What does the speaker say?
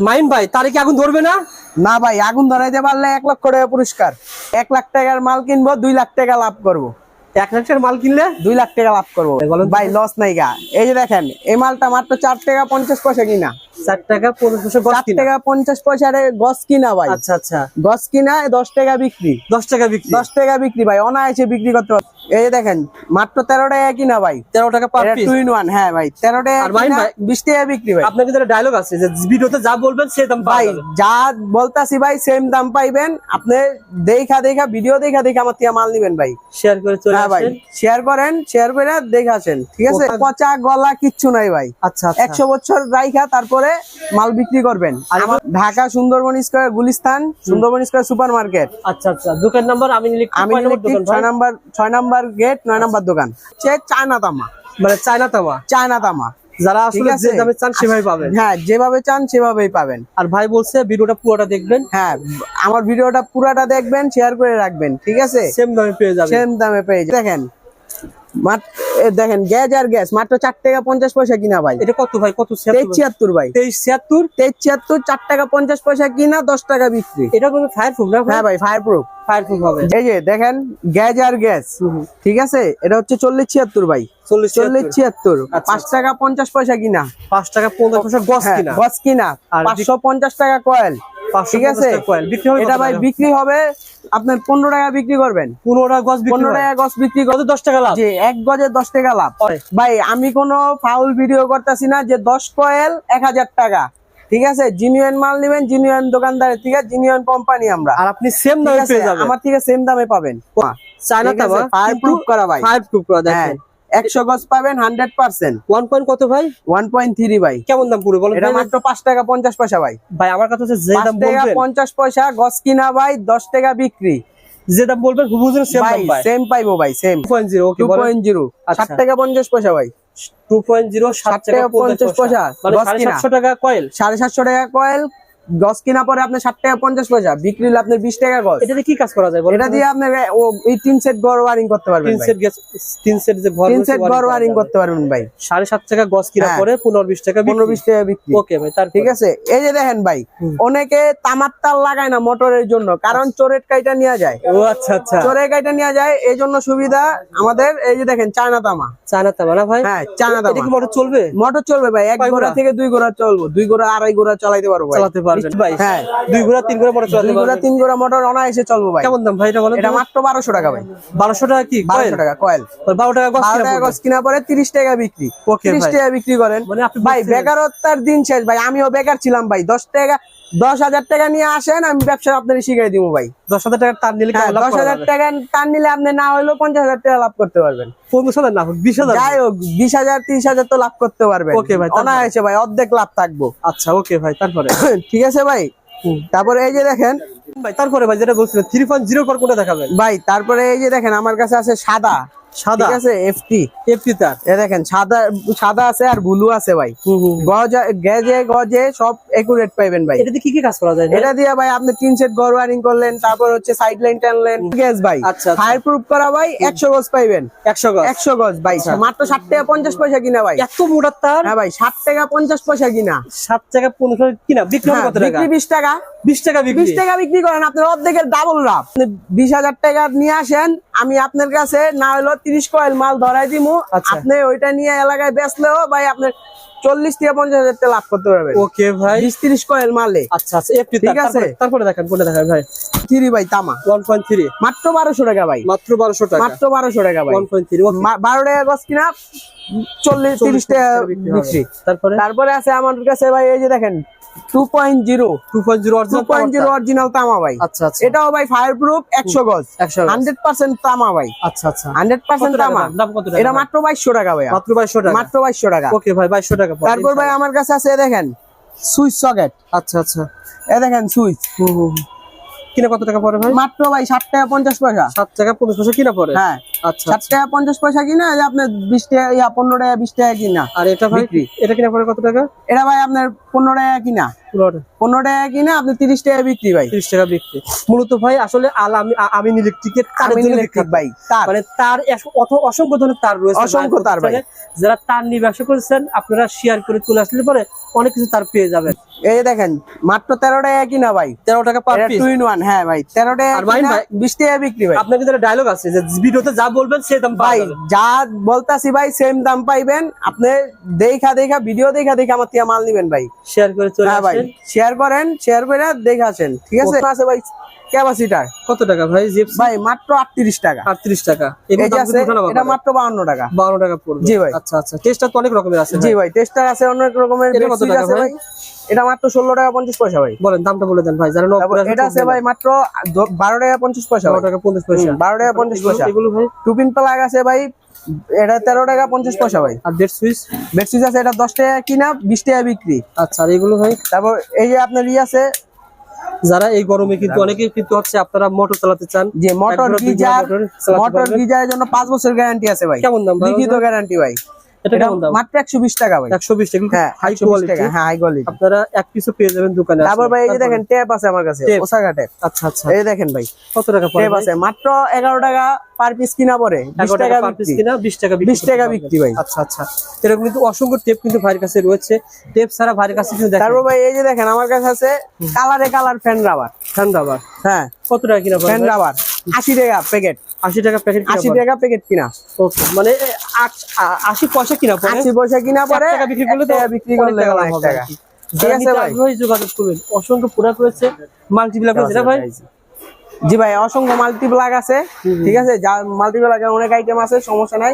Mine ভাই তারে কি আগুন ধরবে না? না ভাই আগুন ধরাইতে পারলে এক লক্ষ টাকা পুরস্কার। এক লাখ টাকার মাল কিনবো দুই লাখ টাকা লাভ করব। এক লাখের টাকার মাল কিনলে দুই লাখ টাকা লাভ করব। ভাই লস নাই গা। এই যে দেখেন এই মালটা মাত্র চার টাকা পঞ্চাশ পয়সা কিনা। চার টাকা চার পঞ্চাশ গছ কিনা ভাই? আচ্ছা আচ্ছা। গছ কিনা দশ টাকা বিক্রি। দশ টাকা বিক্রি। দশ টাকা বিক্রি ভাই অনায়াসে বিক্রি করতে পারবে। এই দেখেন মাত্র তেরো টাকা কিনা ভাই। তেরো টাকা টু ইন ওয়ান হ্যাঁ ভাই তেরো টাকা আর ভাই, কিনা, ভাই- বিশ টাকা বিক্রি ভাই। আপনার কিন্তু ডায়লগ আছে যে ভিডিওতে যা বলবেন সে দাম ভাই যা বলতাছি ভাই সেম দাম পাইবেন। আপনি দেখা দেখা ভিডিও দেখা দেখা আমার থেকে মাল নিবেন ভাই। শেয়ার করে চলে হ্যাঁ ভাই শেয়ার করেন শেয়ার করে দেখে আসেন ঠিক আছে? পচা গলা কিচ্ছু নাই ভাই। আচ্ছা আচ্ছা। একশো বছর রাইখা তারপরে মাল বিক্রি করবেন। Dhaka Sundarban square Gulistan Sundarban square super market আচ্ছা আচ্ছা। দোকান নাম্বার আমি আমি কয় নম্বর দোকান ছয় নাম্বার ছয় নাম্বার গেট নয় নাম্বার দোকান। সে চায়না তামা। মানে চায়না তামা? চায়না তামা। যারা আসলে আছে? চান সেভাবে পাবেন। হ্যাঁ যেভাবে চান সেভাবেই পাবেন। আর ভাই বলছে ভিডিওটা পুরোটা দেখবেন। হ্যাঁ আমার ভিডিওটা পুরাটা দেখবেন শেয়ার করে রাখবেন। ঠিক আছে? সেম দামে পেয়ে যাবেন। সেম দামে পেয়ে। দেখেন দেখেন গ্যাস আর গ্যাস মাত্র চার টাকা পঞ্চাশ পয়সা কিনা ভাই। এটা কত ভাই? কত ছিয়াত্তর ভাই? তেইশ ছিয়াত্তর? তেইশ ছিয়াত্তর চার টাকা পঞ্চাশ পয়সা কিনা দশ টাকা বিক্রি। এটা কোনো ফায়ার প্রুফ না হ্যাঁ ভাই ফায়ার প্রুফ ফায়ার প্রুফ হবে। এই যে দেখেন গ্যাস আর গ্যাস। ঠিক আছে? এটা হচ্ছে চল্লিশ ছিয়াত্তর ভাই। চল্লিশ চল্লিশ ছিয়াত্তর। আচ্ছা, পাঁচ টাকা পঞ্চাশ পয়সা কিনা। পাঁচ টাকা পঞ্চাশ পয়সা গছ হ্যাঁ, কিনা। গছ কিনা। পাঁচশো পঞ্চাশ টাকা কয়েল। ঠিক আছে? এটা ভাই বিক্রি হবে আপনার পনেরো টাকা বিক্রি করবেন। পনেরো টাকা গছ বিক্রি পনেরো টাকা বিক্রি করবেন দশ টাকা লাভ? এক গজে দশ টাকা লাভ। ভাই আমি কোনো ফাউল ভিডিও করতেছি না যে দশ কয়েল এক হাজার টাকা। ঠিক আছে? জিনিয়ন মাল নিবেন জিনিয়ন দোকানদারের ঠিক আছে জিনিয়ন কোম্পানি আমরা। আর আপনি সেম দামে? পেয়ে যাবেন। আমার থেকে সেম দামে পাবেন। চায়না তো ফাইভ তামা করা ভাই। ফাইভ প্রুফ করা হ্যাঁ। দেখেন একশো গজ পাবেন হান্ড্রেড পার্সেন্ট। ওয়ান পয়েন্ট কত ভাই? ওয়ান পয়েন্ট থ্রি ভাই। কেমন দাম পুরো বলেন এটা মাত্র পাঁচ টাকা পঞ্চাশ পয়সা ভাই। ভাই আমার কাছে হচ্ছে যে দাম টাকা পঞ্চাশ পয়সা গজ কিনা ভাই দশ টাকা বিক্রি। যে দাম বলবেন হুবুজুর সেম দাম ভাই। সেম পাইবো ভাই সেম জিরো ওকে টু বলেন। পয়েন্ট জিরো আচ্ছা। ষাট টাকা পঞ্চাশ পয়সা ভাই। টু পয়েন্ট জিরো সাত ষাট টাকা টাকা পঞ্চাশ 50 পয়সা, মানে দশ সাড়ে কিনা। সাতশো টাকা কয়েল সাড়ে সাতশো টাকা কয়েল গজ কিনা পরে আপনার ষাট টাকা পঞ্চাশ পয়সা বিক্রি হলে আপনার বিশ টাকা গজ এটাতে কি কাজ করা যায় এটা দিয়ে আপনার ও এই তিন সেট গড় ওয়ারিং করতে পারবেন তিন সেট তিন সেট যে ঘর তিন সেট করা ওয়ারিং করতে পারবেন ভাই। সাড়ে সাত টাকা গজ কিনা হ্যাঁ। পরে পনেরো বিশ টাকা পনেরো বিশ টাকা বিক্রি। ওকে ভাই তার ঠিক আছে। এই যে দেখেন ভাই অনেকে তামার তার লাগায় না মোটরের জন্য কারণ চোরের কাইটা নিয়ে যায়। ও আচ্ছা আচ্ছা। চোরের কাইটা নিয়ে যায় এই জন্য সুবিধা আমাদের এই যে দেখেন চায়না তামা। চায়না তামা না ভাই? হ্যাঁ চায়না এটা কি তামা। মোটর চলবে? মোটর চলবে ভাই এক গোড়া? থেকে দুই গোড়া চলবো। দুই গোড়া আড়াই গোড়া চালাইতে পারব চালাতে চালাতে পারবেন। ভাই হ্যাঁ। দুই ঘোড়া তিন ঘোড়া মোটর দুই গোড়া তিন গোড়া মোটর অনায়াসে চলবো ভাই। কেমন দাম ভাই এটা বলেন এটা মাত্র বারোশো টাকা ভাই। বারোশো টাকা কি? বারোশো টাকা কয়েল। বারো টাকা গজ টাকা পড়বে। কিনা পরে তিরিশ টাকা বিক্রি। Okay, তিরিশ ভাই। টাকা বিক্রি করেন। মানে ভাই বেকারত্বের দিন শেষ ভাই। আমিও বেকার ছিলাম ভাই। দশ টাকা দশ হাজার টাকা নিয়ে আসেন আমি ব্যবসা আপনার শিখাই দিব ভাই। দশ হাজার টাকা তার নিলে হ্যাঁ দশ হাজার টাকা টান নিলে আপনি না হলেও পঞ্চাশ হাজার টাকা লাভ করতে পারবেন। পঞ্চাশ হাজার না হোক, বিশ হাজার। যাই হোক বিশ হাজার তিরিশ হাজার তো লাভ করতে পারবেন। Okay, ভাই? অনায়াসে ভাই অর্ধেক লাভ থাকব। আচ্ছা ওকে ভাই তারপরে? ঠিক আছে ভাই? তারপরে এই যে দেখেন ভাই তারপরে ভাই যেটা বলছিলেন থ্রি পয়েন্ট জিরো পর কোনটা দেখাবেন? ভাই তারপরে এই যে দেখেন আমার কাছে আছে সাদা। সাদা? আছে? এফটি এফটি তার। এ দেখেন সাদা সাদা আছে আর ব্লু আছে ভাই। গজে গেজে গজে সব একুরেট পাইবেন ভাই। এটাতে কি কি কাজ করা যায় এটা দিয়ে ভাই আপনি তিন সেট গড় ওয়ারিং করলেন তারপর হচ্ছে সাইড লাইন টানলেন গ্যাস ভাই? আচ্ছা, আচ্ছা। ফায়ার প্রুফ করা ভাই একশো গজ পাইবেন। একশো গজ? একশো গজ ভাই। মাত্র ষাট টাকা পঞ্চাশ পয়সা কিনা ভাই। এত মোটার তার? হ্যাঁ ভাই ষাট টাকা পঞ্চাশ পয়সা কিনা। সাত টাকা পনেরো কিনা? বিক্রি হ্যাঁ, কত টাকা? বিক্রি বিশ টাকা। বিশ টাকা বিক্রি। বিশ টাকা বিক্রি করেন আপনার অর্ধেকের ডাবল লাভ। আপনি বিশ হাজার টাকা নিয়ে আসেন আমি আপনার কাছে না হলো তিরিশ কয়েল মাল ধরাই দিমু। আচ্ছা। আপনি ওইটা নিয়ে এলাকায় বেচলেও ভাই আপনার চল্লিশ থেকে পঞ্চাশ হাজার টাকা লাভ করতে পারবেন। ওকে ভাই। বিশ তিরিশ কয়েল মালে। আচ্ছা আচ্ছা এফটি ঠিক আছে। তারপরে দেখেন কোনটা দেখেন ভাই। থ্রি ভাই তামা। ওয়ান পয়েন্ট থ্রি মাত্র বারোশো টাকা ভাই। মাত্র বারোশো টাকা। মাত্র বারোশো টাকা ভাই। ওয়ান পয়েন্ট থ্রি মা- বারো টাকা গছ কিনা চল্লিশ তিরিশ টাকা বিক্রি। তারপরে? তারপরে আছে আমার কাছে ভাই এই যে দেখেন অরিজিনাল তামা ভাই। আচ্ছা আচ্ছা। এটাও ভাই ফায়ার প্রুফ একশো গজ। হান্ড্রেড পার্সেন্ট তামা ভাই। আচ্ছা আচ্ছা। হান্ড্রেড পার্সেন্ট তামা। এটা মাত্র বাইশশো টাকা ভাই মাত্র বাইশশো টাকা? মাত্র বাইশশো টাকা। ওকে ভাই বাইশশো টাকা তারপর ভাই আমার কাছে আছে দেখেন সুইচ সকেট। আচ্ছা আচ্ছা। এ দেখেন সুইচ। কিনা কত টাকা পড়ে ভাই? মাত্র ভাই ষাট টাকা পঞ্চাশ পয়সা। সাত টাকা পঞ্চাশ পয়সা কিনা পড়ে? হ্যাঁ। আচ্ছা ষাট টাকা পঞ্চাশ পয়সা কিনা আপনার বিশ টাকা ইয়া পনেরো টাকা বিশ টাকা কিনা। আর এটা ভাই? এটা কিনা পড়ে কত টাকা? এটা ভাই আপনার পনেরো টাকা কিনা। পনেরো পনেরো টাকা কিনা আপনি তিরিশ টাকা বিক্রি ভাই। তিরিশ টাকা বিক্রি। মূলত ভাই আসলে আমি ইলেকট্রিকের তারের আমিন জন্য ইলেকট্রিক ভাই তার। মানে তার অসংখ্য ধরনের তার রয়েছে অসংখ্য ভাই তার ভাই। যারা তার নিয়ে ব্যবসা করেছেন আপনারা শেয়ার করে চলে আসলে পরে অনেক কিছু তার পেয়ে যাবেন। এই দেখেন মাত্র তেরো টাকা কিনা ভাই। তেরো টাকা per piece two in one হ্যাঁ ভাই তেরো টাকা ভাই, বিশ টাকা বিক্রি ভাই। আপনার কিন্তু ডায়লগ আছে যে ভিডিওতে যা বলবেন সে দাম ভাই পাই যা বলতাছি ভাই সেম দাম পাইবেন। আপনি দেখা দেখা ভিডিও দেখা দেখা আমার মাল নিবেন ভাই। শেয়ার করে চলে হ্যাঁ ভাই। শেয়ার করেন শেয়ার করে দেখে আসেন ঠিক আছে? আছে ভাই? ক্যাপাসিটার কত টাকা ভাই জিপসি ভাই মাত্র আটত্রিশ টাকা। আটত্রিশ টাকা। এই যে আছে এটা মাত্র বাউন্ন টাকা। বারো টাকা পড়বে। জি ভাই। আচ্ছা আচ্ছা টেস্টার তো অনেক রকমের আছে জি ভাই। টেস্টার আছে অনেক রকমের এটা কত টাকা আছে ভাই? এটা মাত্র ষোলো টাকা পঞ্চাশ পয়সা ভাই। বলেন দামটা বলে দেন ভাই যারা তারপর নবপুর এটা আছে ভাই মাত্র দ- বারো টাকা পঞ্চাশ পয়সা বারো ভাই। টাকা পঞ্চাশ পয়সা। হুম, বারো টাকা পঞ্চাশ এগুলো- পয়সা। এগুলো ভাই? টুপিন প্লাগ আছে ভাই এটা তেরো টাকা পঞ্চাশ পয়সা ভাই। আর ডেট সুইচ? বেডশিট আছে এটা দশ টাকা কিনা বিশ টাকা বিক্রি। আচ্ছা আর এগুলো ভাই? তারপর এই যে আপনার ই আছে যারা এই গরমে কিন্তু অনেকেই কিন্তু হচ্ছে আপনারা মোটর চালাতে চান। যে মোটর গিজার মোটর। গিজারের জন্য পাঁচ বছর গ্যারান্টি আছে ভাই। কেমন দাম? লিখিত গ্যারান্টি ভাই। মাত্র একশো বিশ টাকা ভাই। একশো বিশ টাকা হ্যাঁ হাই কোয়ালিটি হ্যাঁ হাই কোয়ালিটি আপনারা এক পিসও পেয়ে যাবেন দোকানে তারপর ভাই এই যে দেখেন ট্যাপ আছে আমার কাছে আচ্ছা আচ্ছা। এই দেখেন ভাই কত টাকা পড়ে ট্যাপ আছে মাত্র এগারো টাকা পার পিস কিনা পরে? বিশ টাকা টাকা বিক্রি। কিনা 20 টাকা 20 টাকা বিক্রি ভাই। আচ্ছা আচ্ছা। এরকম কিন্তু অসংখ্য টেপ কিন্তু ভাইয়ের কাছে রয়েছে। টেপ ছাড়া ভাইয়ের কাছে কিন্তু দেখেন। তারপর ভাই এই যে দেখেন আমার কাছে আছে কালারে কালার ফ্যান রাবার ঠান্ডা আবার হ্যাঁ। কত টাকা কিনা ফ্যান রাবার আশি টাকা প্যাকেট আশি টাকা প্যাকেট আশি টাকা প্যাকেট কিনা। ওকে মানে পয়সা কিনা পয়সা কিনা পরে টাকা বিক্রি করলে তো বিক্রি করলে লাভ হবে টাকা। আর কি। ঠিক আছে ভাই। যোগাযোগ করবেন অসংখ্য প্রোডাক্ট রয়েছে না ভাই? জি ভাই অসংখ্য মাল্টিপ্লাগ আছে ঠিক আছে? যা মাল্টিপ্লাগ অনেক আইটেম আছে সমস্যা নাই।